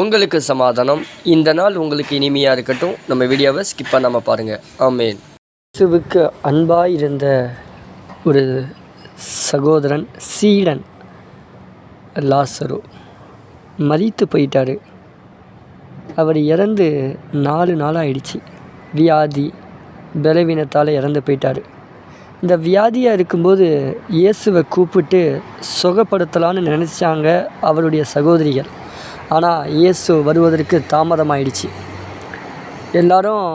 உங்களுக்கு சமாதானம். இந்த நாள் உங்களுக்கு இனிமையாக இருக்கட்டும். நம்ம வீடியோவை ஸ்கிப் பண்ணாமல் பாருங்கள் ஆமேன். இயேசுவுக்கு அன்பாக இருந்த ஒரு சகோதரன் சீடன் லாசரு மறித்து போயிட்டார். அவர் இறந்து நாலு நாள் ஆயிடுச்சு வியாதி பலவீனத்தால் இறந்து போயிட்டார். இந்த வியாதியாக இருக்கும்போது இயேசுவை கூப்பிட்டு சுகப்படுத்தலான்னு நினச்சாங்க அவருடைய சகோதரிகள். ஆனால் இயேசு வருவதற்கு தாமதமாயிடுச்சு. எல்லாரும்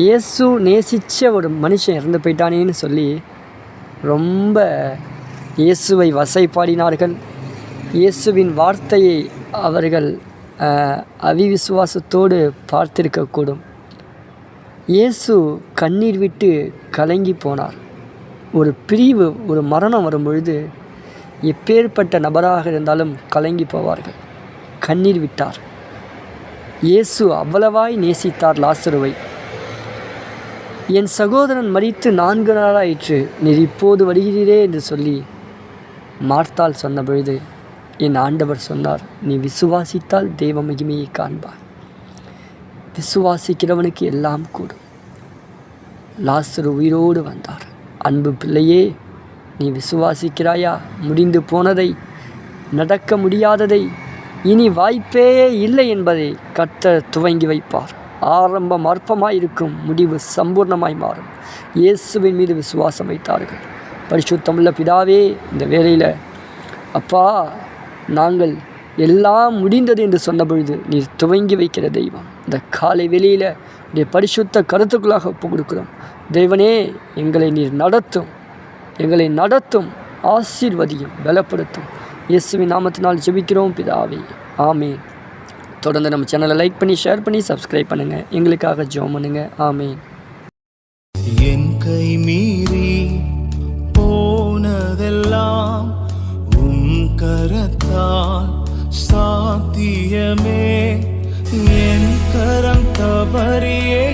இயேசு நேசித்த ஒரு மனுஷன் இறந்து போயிட்டானேன்னு சொல்லி ரொம்ப இயேசுவை வசைப்பாடினார்கள். இயேசுவின் வார்த்தையை அவர்கள் அவிவிசுவாசத்தோடு பார்த்திருக்கக்கூடும். இயேசு கண்ணீர் விட்டு கலங்கி போனார். ஒரு பிரிவு ஒரு மரணம் வரும் பொழுது எப்பேற்பட்ட நபராக இருந்தாலும் கலங்கி போவார்கள். கண்ணீர் விட்டார். இயேசு அவ்வளவாய் நேசித்தார் லாசருவை. என் சகோதரன் மறித்து நான்கு நாளாயிற்று நீர் இப்போது வருகிறீரே என்று சொல்லி மார்த்தாள் சொன்னபொழுது என் ஆண்டவர் சொன்னார் நீ விசுவாசித்தால் தெய்வ மகிமையை காண்பாய். விசுவாசிக்கிறவனுக்கு எல்லாம் கூடும். லாசரு உயிரோடு வந்தார். அன்பு பிள்ளையே நீ விசுவாசிக்கிறாயா? முடிந்து போனதை நடக்க முடியாததை இனி வாய்ப்பே இல்லை என்பதை கத்த துவங்கி வைப்பார். ஆரம்பம் அற்பமாய் இருக்கும் முடிவு சம்பூர்ணமாய் மாறும். இயேசுவின் மீது விசுவாசம் வைத்தார்கள். பரிசுத்தமுள்ள பிதாவே இந்த வேலையில் அப்பா நாங்கள் எல்லாம் முடிந்தது என்று சொன்ன பொழுது நீர் துவங்கி வைக்கிற தெய்வம். இந்த காலை வெளியில் நீ பரிசுத்த கருத்துக்களாக ஒப்பு கொடுக்கிறோம் தெய்வனே எங்களை நீர் நடத்தும் எங்களை நடத்தும் ஆசீர்வதியும் பலப்படுத்தும். இயேசுவின் நாமத்தினால் ஜெபிக்கிறோம் பிதாவே. ஆமே தொடர்ந்து நம்ம சேனலை லைக் பண்ணி ஷேர் பண்ணி சப்ஸ்கிரைப் பண்ணுங்கள் எங்களுக்காக ஜோம் பண்ணுங்கள் ஆமே என் கை மீறி போனதெல்லாம் உம் கரத்தால் சாத்தியமே. என் கரம் தவறியே